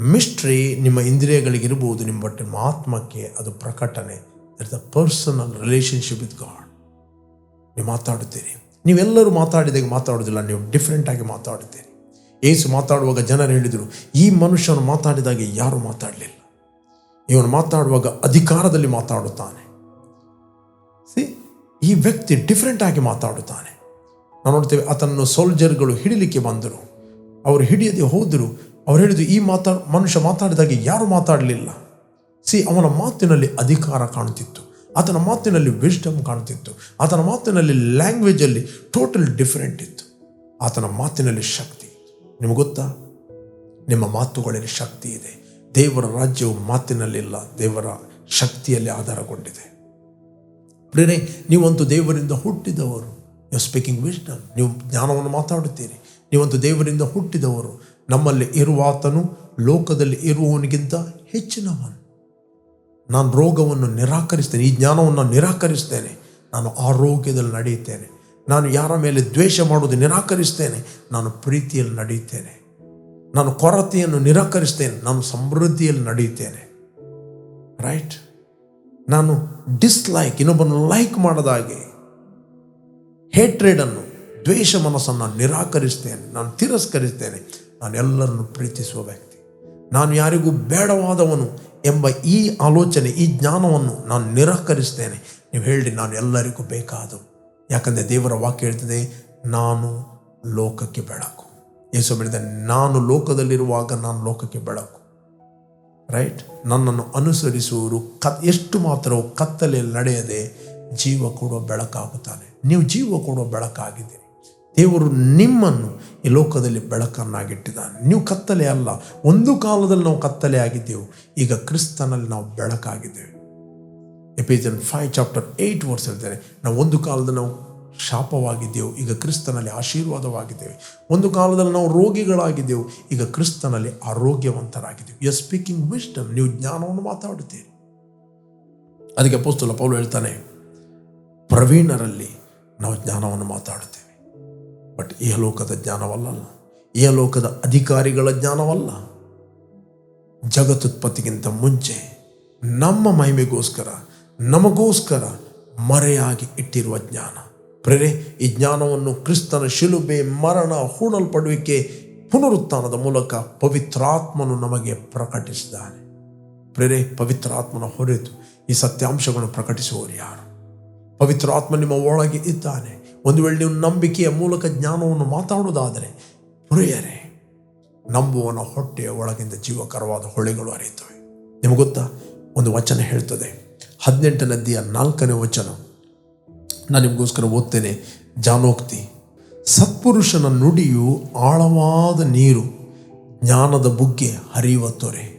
ಮಿಸ್ಟ್ರಿ ನಿಮ್ಮ ಇಂದ್ರಿಯಗಳಿಗಿರ್ಬೋದು, ನಿಮ್ಮ ಬಟ್ ನಿಮ್ಮ ಆತ್ಮಕ್ಕೆ ಅದು ಪ್ರಕಟಣೆ there a personal relationship with God ನೀವು ಮಾತಾಡುತ್ತೀರಿ. ನೀವೆಲ್ಲರೂ ಮಾತಾಡಿದಾಗ ಮಾತಾಡೋದಿಲ್ಲ ನೀವು ಡಿಫ್ರೆಂಟಾಗಿ ಮಾತಾಡುತ್ತೀರಿ. ಏಸು ಮಾತಾಡುವಾಗ ಜನರು ಹೇಳಿದರು, ಈ ಮನುಷ್ಯನು ಮಾತಾಡಿದಾಗ ಯಾರೂ ಮಾತಾಡಲಿಲ್ಲ. ಇವನು ಮಾತಾಡುವಾಗ ಅಧಿಕಾರದಲ್ಲಿ ಮಾತಾಡುತ್ತಾನೆ. ಸಿ ಈ ವ್ಯಕ್ತಿ ಡಿಫ್ರೆಂಟ್ ಆಗಿ ಮಾತಾಡುತ್ತಾನೆ. ನಾವು ನೋಡ್ತೇವೆ, ಆತನನ್ನು ಸೋಲ್ಜರ್ಗಳು ಹಿಡಿಲಿಕ್ಕೆ ಬಂದರು. ಅವರು ಹಿಡಿಯದೆ ಹೋದರು. ಅವ್ರು ಹೇಳಿದ್ದು, ಈ ಮಾತಾ, ಮನುಷ್ಯ ಮಾತಾಡಿದಾಗ ಯಾರು ಮಾತಾಡಲಿಲ್ಲ. ಸಿ ಅವನ ಮಾತಿನಲ್ಲಿ ಅಧಿಕಾರ ಕಾಣುತ್ತಿತ್ತು ಆತನ ಮಾತಿನಲ್ಲಿ ವಿಸ್ಡಮ್ ಕಾಣುತ್ತಿತ್ತು ಆತನ ಮಾತಿನಲ್ಲಿ ಲ್ಯಾಂಗ್ವೇಜಲ್ಲಿ ಟೋಟಲ್ ಡಿಫರೆಂಟ್ ಇತ್ತು. ಆತನ ಮಾತಿನಲ್ಲಿ ಶಕ್ತಿ ನಿಮಗೆ ಗೊತ್ತಾ? ನಿಮ್ಮ ಮಾತುಗಳಲ್ಲಿ ಶಕ್ತಿ ಇದೆ. ದೇವರ ರಾಜ್ಯವು ಮಾತಿನಲ್ಲಿಲ್ಲ, ದೇವರ ಶಕ್ತಿಯಲ್ಲಿ ಆಧಾರಗೊಂಡಿದೆ. ಪ್ರೇರೆ ನೀವಂತೂ ದೇವರಿಂದ ಹುಟ್ಟಿದವರು. ಯು ಸ್ಪೀಕಿಂಗ್ ವಿಸ್ಡಮ್ ನೀವು ಜ್ಞಾನವನ್ನು ಮಾತಾಡುತ್ತೀರಿ. ನೀವಂತೂ ದೇವರಿಂದ ಹುಟ್ಟಿದವರು. ನಮ್ಮಲ್ಲಿ ಇರುವಾತನು ಲೋಕದಲ್ಲಿ ಇರುವವನಿಗಿಂತ ಹೆಚ್ಚಿನವನು. ನಾನು ರೋಗವನ್ನು ನಿರಾಕರಿಸ್ತೇನೆ, ಈ ಜ್ಞಾನವನ್ನು ನಿರಾಕರಿಸ್ತೇನೆ, ನಾನು ಆರೋಗ್ಯದಲ್ಲಿ ನಡೆಯುತ್ತೇನೆ, ನಾನು ಯಾರ ಮೇಲೆ ದ್ವೇಷ ಮಾಡುವುದು ನಿರಾಕರಿಸ್ತೇನೆ, ನಾನು ಪ್ರೀತಿಯಲ್ಲಿ ನಡೆಯುತ್ತೇನೆ, ನಾನು ಕೊರತೆಯನ್ನು ನಿರಾಕರಿಸ್ತೇನೆ, ನಾನು ಸಮೃದ್ಧಿಯಲ್ಲಿ ನಡೆಯುತ್ತೇನೆ. ರೈಟ್ ನಾನು ಡಿಸ್ಲೈಕ್ ಇನ್ನೊಬ್ಬನ್ನು ಲೈಕ್ ಮಾಡದ ಹಾಗೆ ಹೇಟ್ರೇಡನ್ನು ದ್ವೇಷ ಮನಸ್ಸನ್ನು ನಿರಾಕರಿಸ್ತೇನೆ, ನಾನು ತಿರಸ್ಕರಿಸ್ತೇನೆ ನಾನು ಎಲ್ಲರನ್ನು ಪ್ರೀತಿಸುವ ವ್ಯಕ್ತಿ. ನಾನು ಯಾರಿಗೂ ಬೇಡವಾದವನು ಎಂಬ ಈ ಆಲೋಚನೆ, ಈ ಜ್ಞಾನವನ್ನು ನಾನು ನಿರಾಕರಿಸ್ತೇನೆ. ನೀವು ಹೇಳಿ, ನಾನು ಎಲ್ಲರಿಗೂ ಬೇಕಾದವು ಯಾಕಂದರೆ ದೇವರ ವಾಕ್ಯ ಹೇಳ್ತದೆ, ನಾನು ಲೋಕಕ್ಕೆ ಬೆಳಕು. ಯೇಸು ಹೇಳಿದ, ನಾನು ಲೋಕದಲ್ಲಿರುವಾಗ ನಾನು ಲೋಕಕ್ಕೆ ಬೆಳಕು. ರೈಟ್ ನನ್ನನ್ನು ಅನುಸರಿಸುವವರು ಕ ಎಷ್ಟು ಮಾತ್ರವೂ ಕತ್ತಲೆಯಲ್ಲಿ ನಡೆಯದೆ ಜೀವ ಕೊಡುವ ಬೆಳಕಾಗುತ್ತಾನೆ. ನೀವು ಜೀವ ಕೊಡುವ ಬೆಳಕಾಗಿದ್ದೀರಿ. ದೇವರು ನಿಮ್ಮನ್ನು ಈ ಲೋಕದಲ್ಲಿ ಬೆಳಕನ್ನಾಗಿಟ್ಟಿದ್ದಾನೆ. ನೀವು ಕತ್ತಲೆ ಅಲ್ಲ, ಒಂದು ಕಾಲದಲ್ಲಿ ನಾವು ಕತ್ತಲೆ ಆಗಿದ್ದೆವು, ಈಗ ಕ್ರಿಸ್ತನಲ್ಲಿ ನಾವು ಬೆಳಕಾಗಿದ್ದೇವೆ. Ephesians five chapter eight verse ಹೇಳ್ತಾರೆ, ನಾವು ಒಂದು ಕಾಲದಲ್ಲಿ ನಾವು ಶಾಪವಾಗಿದ್ದೆವು, ಈಗ ಕ್ರಿಸ್ತನಲ್ಲಿ ಆಶೀರ್ವಾದವಾಗಿದ್ದೇವೆ. ಒಂದು ಕಾಲದಲ್ಲಿ ನಾವು ರೋಗಿಗಳಾಗಿದ್ದೆವು, ಈಗ ಕ್ರಿಸ್ತನಲ್ಲಿ ಆರೋಗ್ಯವಂತರಾಗಿದ್ದೆವು. ಯು ಸ್ಪೀಕಿಂಗ್ ವಿಸ್ಟಮ್ ನೀವು ಜ್ಞಾನವನ್ನು ಮಾತಾಡುತ್ತೀರಿ. ಅದಕ್ಕೆ ಪುಸ್ತಕ ಪೌಲು ಹೇಳ್ತಾನೆ, ಪ್ರವೀಣರಲ್ಲಿ ನಾವು ಜ್ಞಾನವನ್ನು ಮಾತಾಡುತ್ತೇವೆ. ಬಟ್ ಈ ಲೋಕದ ಜ್ಞಾನವಲ್ಲ ಈ ಲೋಕದ ಅಧಿಕಾರಿಗಳ ಜ್ಞಾನವಲ್ಲ. ಜಗತ್ತುತ್ಪತ್ತಿಗಿಂತ ಮುಂಚೆ ನಮ್ಮ ಮಹಿಮೆಗೋಸ್ಕರ, ನಮಗೋಸ್ಕರ ಮರೆಯಾಗಿ ಇಟ್ಟಿರುವ ಜ್ಞಾನ. ಪ್ರೇರೆ, ಈ ಜ್ಞಾನವನ್ನು ಕ್ರಿಸ್ತನ ಶಿಲುಬೆ ಮರಣ ಹೂಣಲ್ಪಡುವಿಕೆ ಪುನರುತ್ಥಾನದ ಮೂಲಕ ಪವಿತ್ರಾತ್ಮನು ನಮಗೆ ಪ್ರಕಟಿಸಿದ್ದಾನೆ. ಪ್ರೇರೆ, ಪವಿತ್ರಾತ್ಮನ ಹೊರತು ಈ ಸತ್ಯಾಂಶಗಳನ್ನು ಪ್ರಕಟಿಸುವವರು ಯಾರು? ಪವಿತ್ರಾತ್ಮ ನಿಮ್ಮ ಒಳಗೆ ಇದ್ದಾನೆ. ಒಂದು ವೇಳೆ ನೀವು ನಂಬಿಕೆಯ ಮೂಲಕ ಜ್ಞಾನವನ್ನು ಮಾತಾಡುವುದಾದರೆ ಪ್ರಿಯರೇ ನಂಬುವನ ಹೊಟ್ಟೆಯ ಒಳಗಿಂದ ಜೀವಕರವಾದ ಹೊಳೆಗಳು ಅರಿಯುತ್ತವೆ ನಿಮಗೆ ಗೊತ್ತಾ? ಒಂದು ವಚನ ಹೇಳ್ತದೆ. ಹದಿನೆಂಟು ನದಿಯ ನಾಲ್ಕನೇ ವಚನ. ನಾನು ನಿಮಗೋಸ್ಕರ ಓದ್ತೇನೆ. ಜಾನೋಕ್ತಿ, ಸತ್ಪುರುಷನ ನುಡಿಯು ಆಳವಾದ ನೀರು, ಜ್ಞಾನದ ಬುಗ್ಗೆ ಹರಿಯುವ ತೊರೆ.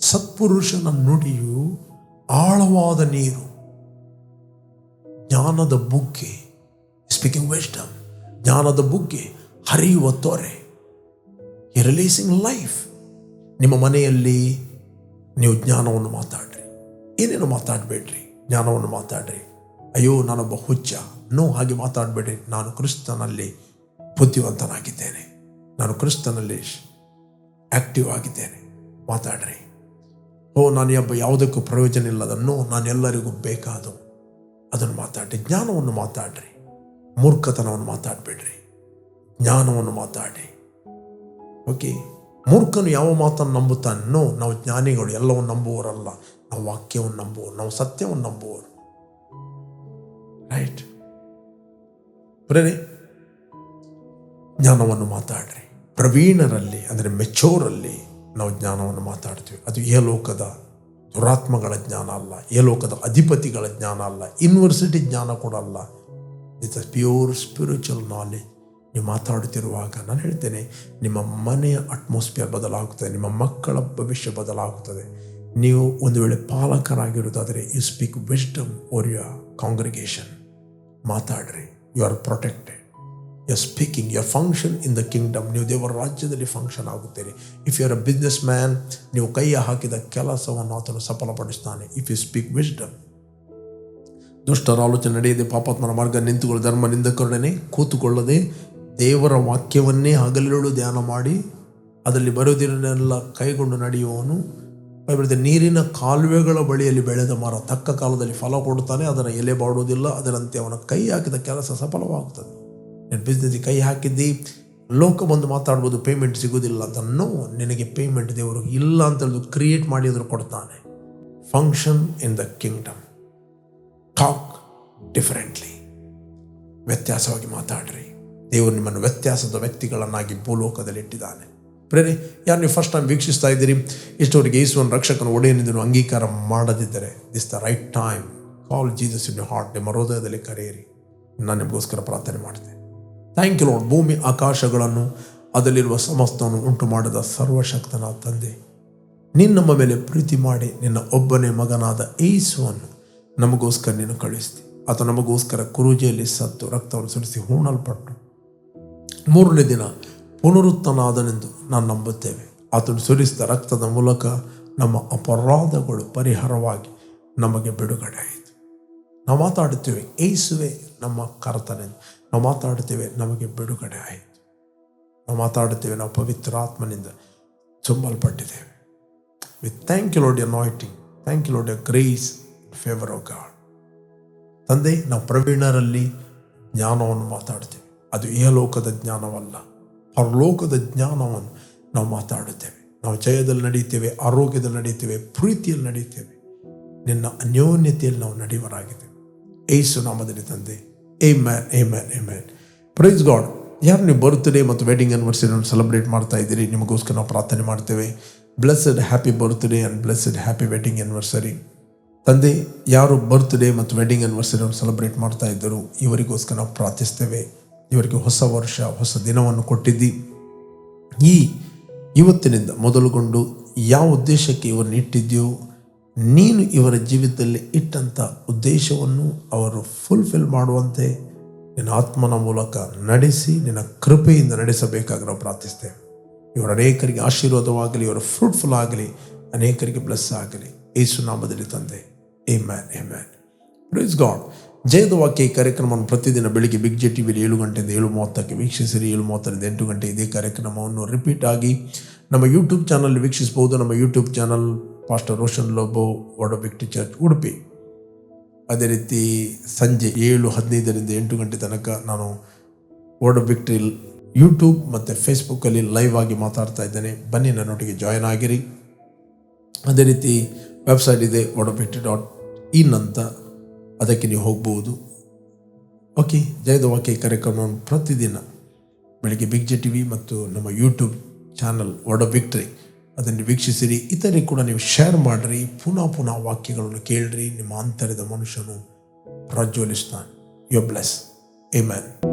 ಸತ್ಪುರುಷನ ನುಡಿಯು ಆಳವಾದ ನೀರು, ಜ್ಞಾನದ ಬುಗ್ಗೆ ಸ್ಪೀಕಿಂಗ್ wisdom. ಜ್ಞಾನದ ಬುಗ್ಗೆ ಹರಿಯುವ ತೊರೆ. ಈ ರಿಲೀಸಿಂಗ್ ಲೈಫ್ ನಿಮ್ಮ ಮನೆಯಲ್ಲಿ ನೀವು ಜ್ಞಾನವನ್ನು ಮಾತಾಡ್ರಿ. ಏನೇನು ಮಾತಾಡಬೇಡ್ರಿ? ಜ್ಞಾನವನ್ನು ಮಾತಾಡ್ರಿ. ಅಯ್ಯೋ, ನಾನೊಬ್ಬ ಹುಚ್ಚ. ನೋ ಹಾಗೆ ಮಾತಾಡಬೇಡ್ರಿ. ನಾನು ಕ್ರಿಸ್ತನಲ್ಲಿ ಬುದ್ಧಿವಂತನಾಗಿದ್ದೇನೆ. ನಾನು ಕ್ರಿಸ್ತನಲ್ಲಿ ಆಕ್ಟಿವ್ ಆಗಿದ್ದೇನೆ. ಮಾತಾಡ್ರಿ. ಓ, ನಾನು ಒಬ್ಬ ಯಾವುದಕ್ಕೂ ಪ್ರಯೋಜನ ಇಲ್ಲದ ನೋ, ನಾನು ಎಲ್ಲರಿಗೂ ಬೇಕಾದು ಅದನ್ನು ಮಾತಾಡ್ರಿ. ಜ್ಞಾನವನ್ನು ಮಾತಾಡ್ರಿ. ಮೂರ್ಖತನವನ್ನು ಮಾತಾಡಬೇಡ್ರಿ. ಜ್ಞಾನವನ್ನು ಮಾತಾಡಿ ಓಕೆ ಮೂರ್ಖನು ಯಾವ ಮಾತನ್ನು ನಂಬುತ್ತಾನೋ, ನಾವು ಜ್ಞಾನಿಗಳು ಎಲ್ಲವನ್ನು ನಂಬುವವರಲ್ಲ. ನಾವು ವಾಕ್ಯವನ್ನು ನಂಬುವರು ನಾವು ಸತ್ಯವನ್ನು ನಂಬುವರು ರೈಟ್ ಬರೀ ಜ್ಞಾನವನ್ನು ಮಾತಾಡ್ರಿ. ಪ್ರವೀಣರಲ್ಲಿ, ಅಂದರೆ ಮೆಚೋರಲ್ಲಿ ನಾವು ಜ್ಞಾನವನ್ನು ಮಾತಾಡ್ತೀವಿ. ಅದು ಏ ಲೋಕದ ದುರಾತ್ಮಗಳ ಜ್ಞಾನ ಅಲ್ಲ ಏ ಲೋಕದ ಅಧಿಪತಿಗಳ ಜ್ಞಾನ ಅಲ್ಲ ಯೂನಿವರ್ಸಿಟಿ ಜ್ಞಾನ ಕೂಡ ಅಲ್ಲ. It's a pure spiritual knowledge ನೀವು ಮಾತಾಡುತ್ತಿರುವಾಗ ನಾನು ಹೇಳ್ತೇನೆ, ನಿಮ್ಮ ಮನೆಯ ಅಟ್ಮಾಸ್ಫಿಯರ್ ಬದಲಾಗುತ್ತದೆ, ನಿಮ್ಮ ಮಕ್ಕಳ ಭವಿಷ್ಯ ಬದಲಾಗುತ್ತದೆ. ನೀವು ಒಂದು ವೇಳೆ ಪಾಲಕರಾಗಿರುವುದಾದರೆ you speak wisdom or your congregation ಮಾತಾಡ್ರಿ you are protected you are speaking your function in the kingdom ನೀವು ದೇವರ ರಾಜ್ಯದಲ್ಲಿ function ಆಗುತ್ತೀರಿ. If you are a businessman ನೀವು ಕೈಯ ಹಾಕಿದ ಕೆಲಸವನ್ನು ಆತನು ಸಫಲಪಡಿಸ್ತಾನೆ ಇಫ್ ಯು ಸ್ಪೀಕ್ ವಿಸ್ಡಮ್ ದುಷ್ಟರ ಆಲೋಚನೆ ನಡೆಯದೆ ಪಾಪಾತ್ಮನ ಮಾರ್ಗ ನಿಂತುಕೊಳ್ಳಿ. ಧರ್ಮ ನಿಂದಕರೊಡನೆ ಕೂತುಕೊಳ್ಳದೆ ದೇವರ ವಾಕ್ಯವನ್ನೇ ಹಗಲಿರುಳು ಧ್ಯಾನ ಮಾಡಿ, ಅದರಲ್ಲಿ ಬರೋದಿರನ್ನೆಲ್ಲ ಕೈಗೊಂಡು ನಡೆಯುವವನು. ಬೈಬಲ್ದೆ ನೀರಿನ ಕಾಲುವೆಗಳ ಬಳಿಯಲ್ಲಿ ಬೆಳೆದ ಮರ ತಕ್ಕ ಕಾಲದಲ್ಲಿ ಫಲ ಕೊಡುತ್ತಾನೆ, ಅದರ ಎಲೆ ಬಾಡುವುದಿಲ್ಲ, ಅದರಂತೆ ಅವನ ಕೈ ಹಾಕಿದ ಕೆಲಸ ಸಫಲವಾಗುತ್ತದೆ. ನೀನು ಬಿಸ್ನೆಸ್ಗೆ ಕೈ ಹಾಕಿದ್ದಿ, ಲೋಕ ಬಂದು ಮಾತಾಡ್ಬೋದು ಪೇಮೆಂಟ್ ಸಿಗೋದಿಲ್ಲ ಅದನ್ನು ನಿನಗೆ ಪೇಮೆಂಟ್ ದೇವರು ಇಲ್ಲ ಅಂತ ಕ್ರಿಯೇಟ್ ಮಾಡಿ ಅದ್ರ ಕೊಡ್ತಾನೆ. Function in the kingdom talk differently ವ್ಯತ್ಯಾಸವಾಗಿ ಮಾತಾಡ್ರಿ. ದೇವರು ನಿಮ್ಮನ್ನು ವ್ಯತ್ಯಾಸದ ವ್ಯಕ್ತಿಗಳನ್ನಾಗಿ ಭೂಲೋಕದಲ್ಲಿ ಇಟ್ಟಿದ್ದಾನೆ. ಪ್ರೇರಿ ಯಾರು ನೀವು ಫಸ್ಟ್ ಟೈಮ್ ವೀಕ್ಷಿಸ್ತಾ ಇದ್ದೀರಿ ಇಷ್ಟವರಿಗೆ ಯೇಸುವನ್ನು ರಕ್ಷಕನ ಒಡೆಯನಿಂದನು ಅಂಗೀಕಾರ ಮಾಡದಿದ್ದರೆ this the right time call Jesus in heart ನಿಮ್ಮ ಹೃದಯದಲ್ಲಿ ಕರೆಯಿರಿ. ನಾನು ನಿಮಗೋಸ್ಕರ ಪ್ರಾರ್ಥನೆ ಮಾಡ್ತೇನೆ. ಥ್ಯಾಂಕ್ ಯು ಲಾರ್ಡ್ ಭೂಮಿ ಆಕಾಶಗಳನ್ನು, ಅದರಲ್ಲಿರುವ ಸಮಸ್ತವನ್ನು ಉಂಟು ಮಾಡಿದ ಸರ್ವಶಕ್ತನ ತಂದೆ. ನೀನು ನಮ್ಮ ಮೇಲೆ ಪ್ರೀತಿ ಮಾಡಿ ನಿನ್ನ ಒಬ್ಬನೇ ಮಗನಾದ ಏಸುವನ್ನು ನಮಗೋಸ್ಕರ ನೀನು ಕಳಿಸ್ತಿ ಆತ ನಮಗೋಸ್ಕರ ಕುರುಜಿಯಲ್ಲಿ ಸತ್ತು ರಕ್ತವನ್ನು ಸುರಿಸಿ ಹೂಣಲ್ಪಟ್ಟು ಮೂರನೇ ದಿನ ಪುನರುತ್ತನಾದನೆಂದು ನಾನು ನಂಬುತ್ತೇವೆ. ಆತನು ಸುರಿಸಿದ ರಕ್ತದ ಮೂಲಕ ನಮ್ಮ ಅಪರಾಧಗಳು ಪರಿಹಾರವಾಗಿ ನಮಗೆ ಬಿಡುಗಡೆ ಆಯಿತು. ನಾವು ಮಾತಾಡುತ್ತೇವೆ, ಏಸುವೆ ನಮ್ಮ ಕರ್ತನೆಂದು. ನಾವು ಮಾತಾಡುತ್ತೇವೆ, ನಮಗೆ ಬಿಡುಗಡೆ ಆಯಿತು. ನಾವು ಮಾತಾಡುತ್ತೇವೆ, ನಾವು ಪವಿತ್ರಾತ್ಮನಿಂದ ತುಂಬಲ್ಪಟ್ಟಿದ್ದೇವೆ. With thank you lord your anointing thank you lord your grace favour of God ತಂದೆ, ನಾವು ಪ್ರವೀಣರಲ್ಲಿ ಜ್ಞಾನವನ್ನು ಮಾತಾಡ್ತೇವೆ. ಅದು ಇಹಲೋಕದ ಜ್ಞಾನವಲ್ಲ. ಪರಲೋಕದ ಜ್ಞಾನವನ್ನು ನಾವು ಮಾತಾಡುತ್ತೇವೆ. ನಾವು ಜಯದಲ್ಲಿ ನಡೆಯುತ್ತೇವೆ, ಆರೋಗ್ಯದಲ್ಲಿ ನಡೆಯುತ್ತೇವೆ, ಪ್ರೀತಿಯಲ್ಲಿ ನಡೆಯುತ್ತೇವೆ. ನಿನ್ನ ಅನ್ಯೋನ್ಯತೆಯಲ್ಲಿ ನಾವು ನಡೆಯುವರಾಗಿದ್ದೇವೆ ಏಸು ನಾಮದಲ್ಲಿ ತಂದೆ ಏ ಮ್ಯಾನ್ ಏ ಮ್ಯಾನ್ ಏ ಮ್ಯಾನ್ ಪ್ರೈಸ್ ಗಾಡ್ ಯಾರು ನೀವು ಬರ್ತ್ಡೇ ಮತ್ತು ವೆಡ್ಡಿಂಗ್ ಆನಿವರ್ಸರಿಯನ್ನು ಸೆಲೆಬ್ರೇಟ್ ಮಾಡ್ತಾ ಇದ್ದೀರಿ, ನಿಮಗೋಸ್ಕರ ನಾವು ಪ್ರಾರ್ಥನೆ ಮಾಡ್ತೇವೆ. Blessed happy birthday and blessed happy wedding anniversary ತಂದೆ, ಯಾರು ಬರ್ತ್ಡೇ ಮತ್ತು ವೆಡ್ಡಿಂಗ್ ಆನಿವರ್ಸರಿಯನ್ನು ಸೆಲೆಬ್ರೇಟ್ ಮಾಡ್ತಾ ಇದ್ದರು ಇವರಿಗೋಸ್ಕರ ನಾವು ಪ್ರಾರ್ಥಿಸ್ತೇವೆ. ಇವರಿಗೆ ಹೊಸ ವರ್ಷ, ಹೊಸ ದಿನವನ್ನು ಕೊಟ್ಟಿದ್ದಿ. ಈ ಇವತ್ತಿನಿಂದ ಮೊದಲುಗೊಂಡು ಯಾವ ಉದ್ದೇಶಕ್ಕೆ ಇವರನ್ನು ಇಟ್ಟಿದ್ಯೋ ನೀನು ಇವರ ಜೀವಿತದಲ್ಲಿ ಇಟ್ಟಂಥ ಉದ್ದೇಶವನ್ನು ಅವರು ಫುಲ್ಫಿಲ್ ಮಾಡುವಂತೆ ನಿನ್ನ ಆತ್ಮನ ಮೂಲಕ ನಡೆಸಿ, ನಿನ್ನ ಕೃಪೆಯಿಂದ ನಡೆಸಬೇಕಾಗಿ ನಾವು ಪ್ರಾರ್ಥಿಸ್ತೇವೆ. ಇವರ ಅನೇಕರಿಗೆ ಆಶೀರ್ವಾದವಾಗಲಿ, ಇವರ ಫ್ರೂಟ್ಫುಲ್ ಆಗಲಿ, ಅನೇಕರಿಗೆ ಬ್ಲೆಸ್ ಆಗಲಿ. ಏಸು ನಾಮದಲ್ಲಿ ತಂದೆ. ಎ ಮ್ಯಾನ್ ಎ ಗಾಡ್ ಜಯದ ವಾಕ್ಯ ಈ ಕಾರ್ಯಕ್ರಮವನ್ನು ಪ್ರತಿದಿನ ಬೆಳಿಗ್ಗೆ ಬಿಗ್ ಜೆ ಟಿವಿಯಲ್ಲಿ ಏಳು ಗಂಟೆಯಿಂದ ಏಳು ಮೂವತ್ತಕ್ಕೆ ವೀಕ್ಷಿಸಿರಿ. ಏಳು ಮೂವತ್ತರಿಂದ ಎಂಟು ಗಂಟೆ ಇದೇ ಕಾರ್ಯಕ್ರಮವನ್ನು ರಿಪೀಟ್ ಆಗಿ ನಮ್ಮ ಯೂಟ್ಯೂಬ್ ಚಾನಲ್ ವೀಕ್ಷಿಸಬಹುದು. ನಮ್ಮ YouTube channel pastor Roshan Lobo ವಡಬಿಕ್ಟಿ church Udupi ಅದೇ ರೀತಿ ಸಂಜೆ ಏಳು ಹದಿನೈದರಿಂದ ಎಂಟು ಗಂಟೆ ತನಕ ನಾನು ವರ್ಡ್ ವಿಕ್ಟ್ರಿ ಯೂಟ್ಯೂಬ್ ಮತ್ತು ಫೇಸ್ಬುಕ್ಕಲ್ಲಿ ಲೈವ್ ಆಗಿ ಮಾತಾಡ್ತಾ ಇದ್ದೇನೆ. ಬನ್ನಿ ನನ್ನೊಟ್ಟಿಗೆ ಜಾಯ್ನ್ ಆಗಿರಿ. ಅದೇ ರೀತಿ ವೆಬ್ಸೈಟ್ ಇದೆ ವಡಬಿಕ್ಟ್ರಿ ಡಾಟ್ ಇನ್ ಅಂತ ಅದಕ್ಕೆ ನೀವು ಹೋಗ್ಬೋದು. ಓಕೆ ಜಯದ ವಾಕ್ಯ ಕಾರ್ಯಕ್ರಮವನ್ನು ಪ್ರತಿದಿನ ಬೆಳಗ್ಗೆ ಬಿಗ್ ಜೆ ಟಿ ವಿ ಮತ್ತು ನಮ್ಮ YouTube channel word of victory ಅದನ್ನು ವೀಕ್ಷಿಸಿರಿ. ಇತರೆ ಕೂಡ ನೀವು ಶೇರ್ ಮಾಡಿರಿ, ಪುನಃ ಪುನಃ ವಾಕ್ಯಗಳನ್ನು ಕೇಳ್ರಿ, ನಿಮ್ಮ ಅಂತರದ ಮನುಷ್ಯನು ಪ್ರಜ್ವಲಿಸ್ತಾನೆ. You bless a man